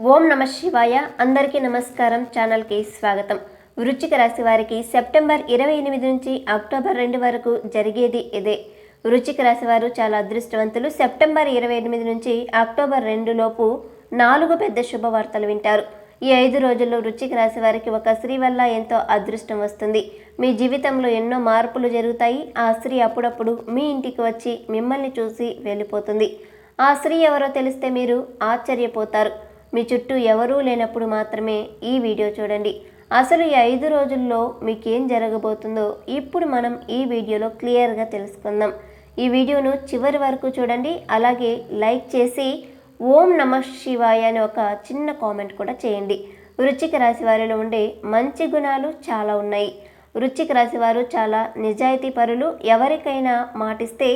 ఓం నమ శివాయ. అందరికీ నమస్కారం. ఛానల్కి స్వాగతం. వృచ్చిక రాశి వారికి సెప్టెంబర్ ఇరవై ఎనిమిది నుంచి అక్టోబర్ రెండు వరకు జరిగేది ఇదే. వృచ్చిక రాశి వారు చాలా అదృష్టవంతులు. సెప్టెంబర్ ఇరవై ఎనిమిది నుంచి అక్టోబర్ రెండు లోపు నాలుగు పెద్ద శుభవార్తలు వింటారు. ఈ ఐదు రోజుల్లో వృచ్చిక రాశి వారికి ఒక స్త్రీ వల్ల ఎంతో అదృష్టం వస్తుంది. మీ జీవితంలో ఎన్నో మార్పులు జరుగుతాయి. ఆ స్త్రీ అప్పుడప్పుడు మీ ఇంటికి వచ్చి మిమ్మల్ని చూసి వెళ్ళిపోతుంది. ఆ స్త్రీ ఎవరో తెలిస్తే మీరు ఆశ్చర్యపోతారు. మీ చుట్టూ ఎవరూ లేనప్పుడు మాత్రమే ఈ వీడియో చూడండి. అసలు ఈ ఐదు రోజుల్లో మీకేం జరగబోతుందో ఇప్పుడు మనం ఈ వీడియోలో క్లియర్గా తెలుసుకుందాం. ఈ వీడియోను చివరి వరకు చూడండి. అలాగే లైక్ చేసి ఓం నమ శివాయ అని ఒక చిన్న కామెంట్ కూడా చేయండి. వృశ్చిక రాశి వారిలో ఉండే మంచి గుణాలు చాలా ఉన్నాయి. వృశ్చిక రాశి వారు చాలా నిజాయితీ పరులు ఎవరికైనా మాటిస్తే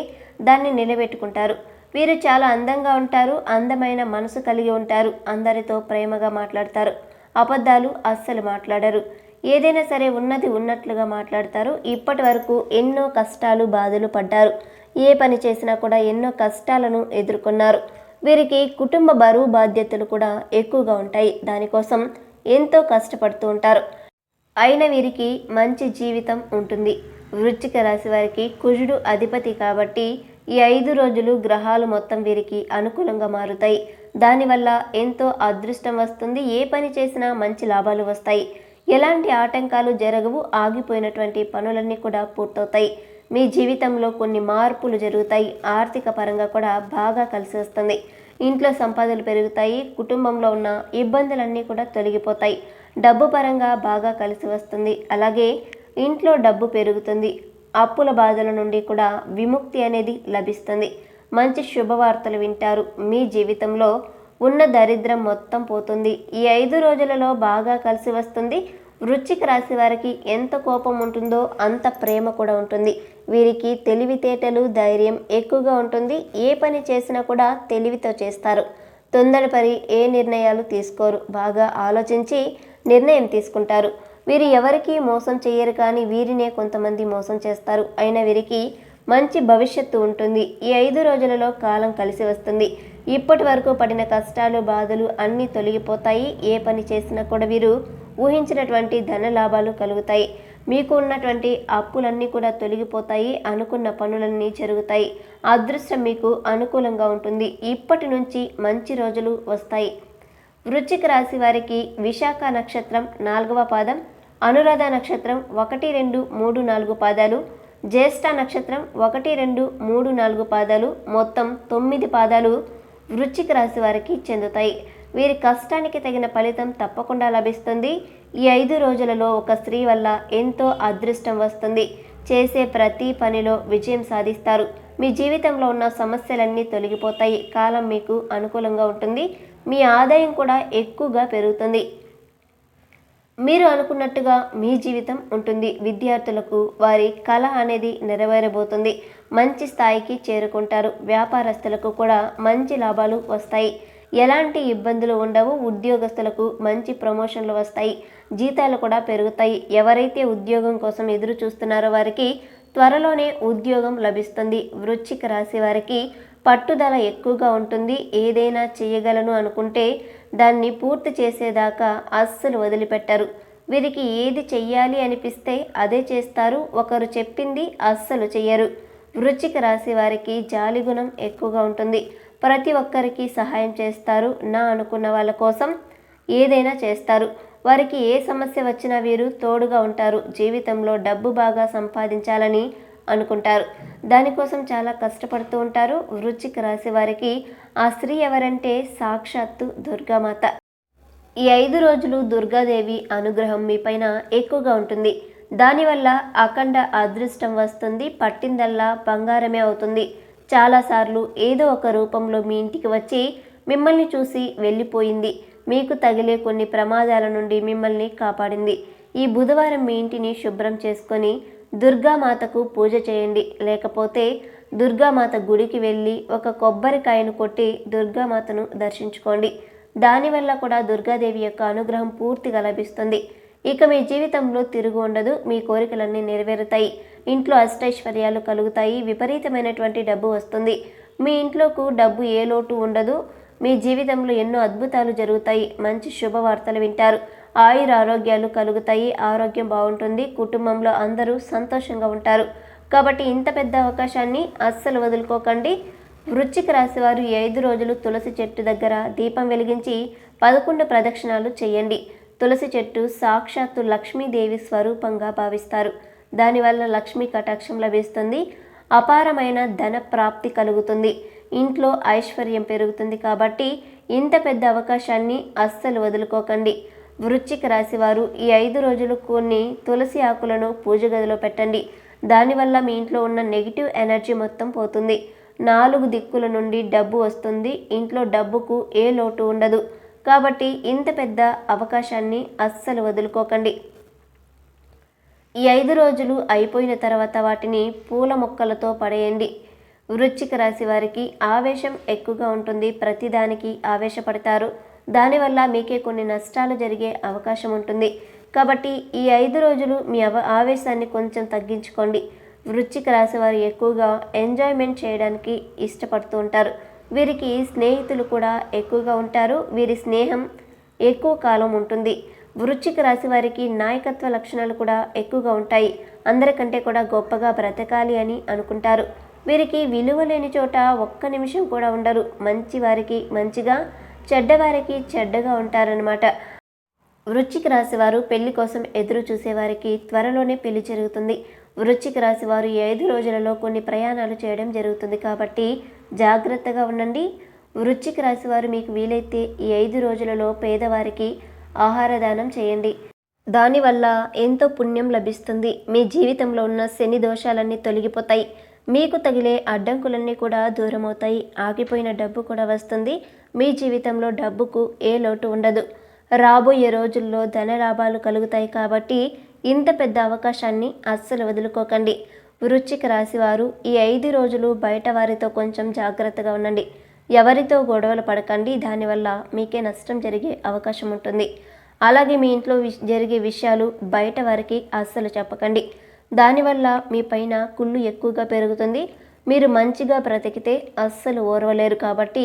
దాన్ని నిలబెట్టుకుంటారు. వీరు చాలా అందంగా ఉంటారు అందమైన మనసు కలిగి ఉంటారు అందరితో ప్రేమగా మాట్లాడతారు. అబద్ధాలు అస్సలు మాట్లాడరు. ఏదైనా సరే ఉన్నది ఉన్నట్లుగా మాట్లాడతారు. ఇప్పటి వరకు ఎన్నో కష్టాలు బాధలు పడ్డారు. ఏ పని చేసినా కూడా ఎన్నో కష్టాలను ఎదుర్కొన్నారు. వీరికి కుటుంబ బరువు బాధ్యతలు కూడా ఎక్కువగా ఉంటాయి. దానికోసం ఎంతో కష్టపడుతూ ఉంటారు. అయిన వీరికి మంచి జీవితం ఉంటుంది. వృచ్చిక రాశి వారికి కుజుడు అధిపతి కాబట్టి ఈ ఐదు రోజులు గ్రహాలు మొత్తం వీరికి అనుకూలంగా మారుతాయి. దానివల్ల ఎంతో అదృష్టం వస్తుంది. ఏ పని చేసినా మంచి లాభాలు వస్తాయి. ఎలాంటి ఆటంకాలు జరగవు. ఆగిపోయినటువంటి పనులన్నీ కూడా పూర్తవుతాయి. మీ జీవితంలో కొన్ని మార్పులు జరుగుతాయి. ఆర్థిక పరంగా కూడా బాగా కలిసి వస్తుంది. ఇంట్లో సంపాదనలు పెరుగుతాయి. కుటుంబంలో ఉన్న ఇబ్బందులన్నీ కూడా తొలగిపోతాయి. డబ్బు పరంగా బాగా కలిసి వస్తుంది. అలాగే ఇంట్లో డబ్బు పెరుగుతుంది. అప్పుల బాధల నుండి కూడా విముక్తి అనేది లభిస్తుంది. మంచి శుభవార్తలు వింటారు. మీ జీవితంలో ఉన్న దరిద్రం మొత్తం పోతుంది. ఈ ఐదు రోజులలో బాగా కలిసి వస్తుంది. వృచ్చిక రాశి వారికి ఎంత కోపం ఉంటుందో అంత ప్రేమ కూడా ఉంటుంది. వీరికి తెలివితేటలు ధైర్యం ఎక్కువగా ఉంటుంది. ఏ పని చేసినా కూడా తెలివితో చేస్తారు. తొందరపడి ఏ నిర్ణయాలు తీసుకోరు. బాగా ఆలోచించి నిర్ణయం తీసుకుంటారు. వీరు ఎవరికీ మోసం చేయరు కానీ వీరినే కొంతమంది మోసం చేస్తారు. అయిన వీరికి మంచి భవిష్యత్తు ఉంటుంది. ఈ ఐదు రోజులలో కాలం కలిసి వస్తుంది. ఇప్పటి వరకు పడిన కష్టాలు బాధలు అన్నీ తొలగిపోతాయి. ఏ పని చేసినా కూడా వీరు ఊహించినటువంటి ధన లాభాలు కలుగుతాయి. మీకు ఉన్నటువంటి అప్పులన్నీ కూడా తొలగిపోతాయి. అనుకున్న పనులన్నీ జరుగుతాయి. అదృష్టం మీకు అనుకూలంగా ఉంటుంది. ఇప్పటి నుంచి మంచి రోజులు వస్తాయి. వృశ్చిక రాశి వారికి విశాఖ నక్షత్రం నాలుగవ పాదం. అనురాధ నక్షత్రం ఒకటి రెండు మూడు నాలుగు పాదాలు జ్యేష్ఠ నక్షత్రం ఒకటి రెండు మూడు నాలుగు పాదాలు మొత్తం తొమ్మిది పాదాలు వృశ్చిక రాశి వారికి చెందుతాయి. వీరి కష్టానికి తగిన ఫలితం తప్పకుండా లభిస్తుంది. ఈ ఐదు రోజులలో ఒక స్త్రీ వల్ల ఎంతో అదృష్టం వస్తుంది. చేసే ప్రతి పనిలో విజయం సాధిస్తారు. మీ జీవితంలో ఉన్న సమస్యలన్నీ తొలగిపోతాయి. కాలం మీకు అనుకూలంగా ఉంటుంది. మీ ఆదాయం కూడా ఎక్కువగా పెరుగుతుంది. మీరు అనుకున్నట్టుగా మీ జీవితం ఉంటుంది. విద్యార్థులకు వారి కళ అనేది నెరవేరబోతుంది. మంచి స్థాయికి చేరుకుంటారు. వ్యాపారస్తులకు కూడా మంచి లాభాలు వస్తాయి. ఎలాంటి ఇబ్బందులు ఉండవు. ఉద్యోగస్తులకు మంచి ప్రమోషన్లు వస్తాయి. జీతాలు కూడా పెరుగుతాయి. ఎవరైతే ఉద్యోగం కోసం ఎదురు చూస్తున్నారో వారికి త్వరలోనే ఉద్యోగం లభిస్తుంది. వృశ్చిక రాశి వారికి పట్టుదల ఎక్కువగా ఉంటుంది. ఏదైనా చేయగలను అనుకుంటే దాన్ని పూర్తి చేసేదాకా అస్సలు వదిలిపెట్టరు. వీరికి ఏది చెయ్యాలి అనిపిస్తే అదే చేస్తారు. ఒకరు చెప్పింది అస్సలు చెయ్యరు. వృచ్చిక రాశి వారికి జాలిగుణం ఎక్కువగా ఉంటుంది. ప్రతి ఒక్కరికి సహాయం చేస్తారు. నా అనుకున్న వాళ్ళ కోసం ఏదైనా చేస్తారు. వారికి ఏ సమస్య వచ్చినా వీరు తోడుగా ఉంటారు. జీవితంలో డబ్బు బాగా సంపాదించాలని అనుకుంటారు. దానికోసం చాలా కష్టపడుతూ ఉంటారు. వృచ్చిక రాశి వారికి ఆ స్త్రీ ఎవరంటే సాక్షాత్తు దుర్గామాత. ఈ ఐదు రోజులు దుర్గాదేవి అనుగ్రహం మీపైన ఎక్కువగా ఉంటుంది. దానివల్ల అఖండ అదృష్టం వస్తుంది. పట్టిందల్లా బంగారమే అవుతుంది. చాలాసార్లు ఏదో ఒక రూపంలో మీ ఇంటికి వచ్చి మిమ్మల్ని చూసి వెళ్ళిపోయింది. మీకు తగిలే కొన్ని ప్రమాదాల నుండి మిమ్మల్ని కాపాడింది. ఈ బుధవారం మీ ఇంటిని శుభ్రం చేసుకొని దుర్గామాతకు పూజ చేయండి. లేకపోతే దుర్గామాత గుడికి వెళ్ళి ఒక కొబ్బరికాయను కొట్టి దుర్గామాతను దర్శించుకోండి. దానివల్ల కూడా దుర్గాదేవి యొక్క అనుగ్రహం పూర్తిగా లభిస్తుంది. ఇక మీ జీవితంలో తిరుగు ఉండదు మీ కోరికలన్నీ నెరవేరుతాయి. ఇంట్లో అష్టైశ్వర్యాలు కలుగుతాయి విపరీతమైనటువంటి డబ్బు వస్తుంది. మీ ఇంట్లోకు డబ్బు ఏ లోటు ఉండదు. మీ జీవితంలో ఎన్నో అద్భుతాలు జరుగుతాయి. మంచి శుభవార్తలు వింటారు. ఆయుర ఆరోగ్యాలు కలుగుతాయి ఆరోగ్యం బాగుంటుంది కుటుంబంలో అందరూ సంతోషంగా ఉంటారు. కాబట్టి ఇంత పెద్ద అవకాశాన్ని అస్సలు వదులుకోకండి. వృశ్చిక రాశి వారు ఐదు రోజులు తులసి చెట్టు దగ్గర దీపం వెలిగించి పదకొండు ప్రదక్షిణాలు చేయండి. తులసి చెట్టు సాక్షాత్తు లక్ష్మీదేవి స్వరూపంగా భావిస్తారు. దానివల్ల లక్ష్మీ కటాక్షం లభిస్తుంది. అపారమైన ధన ప్రాప్తి కలుగుతుంది. ఇంట్లో ఐశ్వర్యం పెరుగుతుంది కాబట్టి ఇంత పెద్ద అవకాశాన్ని అస్సలు వదులుకోకండి. వృశ్చిక రాశి వారు ఈ ఐదు రోజులు కొన్ని తులసి ఆకులను పూజ గదిలో పెట్టండి. దానివల్ల మీ ఇంట్లో ఉన్న నెగిటివ్ ఎనర్జీ మొత్తం పోతుంది. నాలుగు దిక్కుల నుండి డబ్బు వస్తుంది. ఇంట్లో డబ్బుకు ఏ లోటు ఉండదు. కాబట్టి ఇంత పెద్ద అవకాశాన్ని అస్సలు వదులుకోకండి. ఈ ఐదు రోజులు అయిపోయిన తర్వాత వాటిని పూల మొక్కలతో పడేయండి. వృశ్చిక రాశి వారికి ఆవేశం ఎక్కువగా ఉంటుంది. ప్రతిదానికి ఆవేశపడతారు. దానివల్ల మీకే కొన్ని నష్టాలు జరిగే అవకాశం ఉంటుంది. కాబట్టి ఈ ఐదు రోజులు మీ అవ ఆవేశాన్ని కొంచెం తగ్గించుకోండి. వృశ్చిక రాశి వారు ఎక్కువగా ఎంజాయ్మెంట్ చేయడానికి ఇష్టపడుతూ ఉంటారు. వీరికి స్నేహితులు కూడా ఎక్కువగా ఉంటారు. వీరి స్నేహం ఎక్కువ కాలం ఉంటుంది. వృశ్చిక రాశి వారికి నాయకత్వ లక్షణాలు కూడా ఎక్కువగా ఉంటాయి. అందరికంటే కూడా గొప్పగా బ్రతకాలి అని అనుకుంటారు. వీరికి విలువ లేని చోట ఒక్క నిమిషం కూడా ఉండరు. మంచి వారికి మంచిగా చెడ్డవారికి చెడ్డగా ఉంటారనమాట వృశ్చిక రాశివారు పెళ్ళి కోసం ఎదురు చూసేవారికి త్వరలోనే పెళ్ళి జరుగుతుంది. వృశ్చిక రాశివారు ఈ ఐదు రోజులలో కొన్ని ప్రయాణాలు చేయడం జరుగుతుంది కాబట్టి జాగ్రత్తగా ఉండండి. వృశ్చిక రాశివారు మీకు వీలైతే ఈ ఐదు రోజులలో పేదవారికి ఆహార దానం చేయండి. దానివల్ల ఎంతో పుణ్యం లభిస్తుంది. మీ జీవితంలో ఉన్న శని దోషాలన్నీ తొలగిపోతాయి. మీకు తగిలే అడ్డంకులన్నీ కూడా దూరమవుతాయి. ఆగిపోయిన డబ్బు కూడా వస్తుంది. మీ జీవితంలో డబ్బుకు ఏ లోటు ఉండదు. రాబోయే రోజుల్లో ధన లాభాలు కలుగుతాయి కాబట్టి ఇంత పెద్ద అవకాశాన్ని అస్సలు వదులుకోకండి. వృశ్చిక రాశివారు ఈ ఐదు రోజులు బయట వారితో కొంచెం జాగ్రత్తగా ఉండండి. ఎవరితో గొడవలు పడకండి. దానివల్ల మీకే నష్టం జరిగే అవకాశం ఉంటుంది. అలాగే మీ ఇంట్లో విష్- జరిగే విషయాలు బయట వారికి అస్సలు చెప్పకండి. దానివల్ల మీ పైన కుళ్ళు ఎక్కువగా పెరుగుతుంది. మీరు మంచిగా బ్రతికితే అస్సలు ఓర్వలేరు కాబట్టి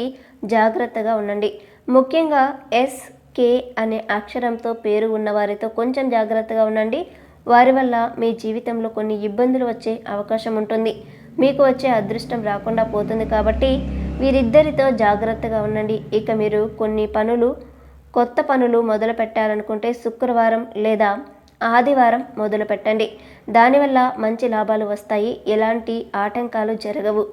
జాగ్రత్తగా ఉండండి. ముఖ్యంగా ఎస్ కే అనే అక్షరంతో పేరు ఉన్న వారితో కొంచెం జాగ్రత్తగా ఉండండి. వారి వల్ల మీ జీవితంలో కొన్ని ఇబ్బందులు వచ్చే అవకాశం ఉంటుంది. మీకు వచ్చే అదృష్టం రాకుండా పోతుంది కాబట్టి వీరిద్దరితో జాగ్రత్తగా ఉండండి. ఇక మీరు కొన్ని పనులు కొత్త పనులు మొదలు పెట్టాలనుకుంటే శుక్రవారం లేదా ఆదివారం మొదలు పెట్టండి దానివల్ల మంచి లాభాలు వస్తాయి. ఎలాంటి ఆటంకాలు జరగవు.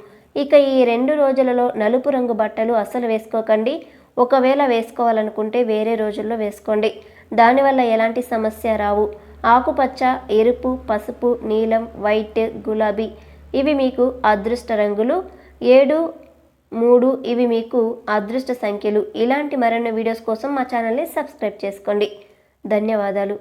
ఇక ఈ రెండు రోజులలో నలుపు రంగు బట్టలు అస్సలు వేసుకోకండి. ఒకవేళ వేసుకోవాలనుకుంటే వేరే రోజుల్లో వేసుకోండి. దానివల్ల ఎలాంటి సమస్య రావు. ఆకుపచ్చ ఎరుపు పసుపు నీలం వైట్ గులాబీ ఇవి మీకు అదృష్ట రంగులు. ఏడు మూడు ఇవి మీకు అదృష్ట సంఖ్యలు. ఇలాంటి మరెన్నో వీడియోస్ కోసం మా ఛానల్ని సబ్స్క్రైబ్ చేసుకోండి. ధన్యవాదాలు.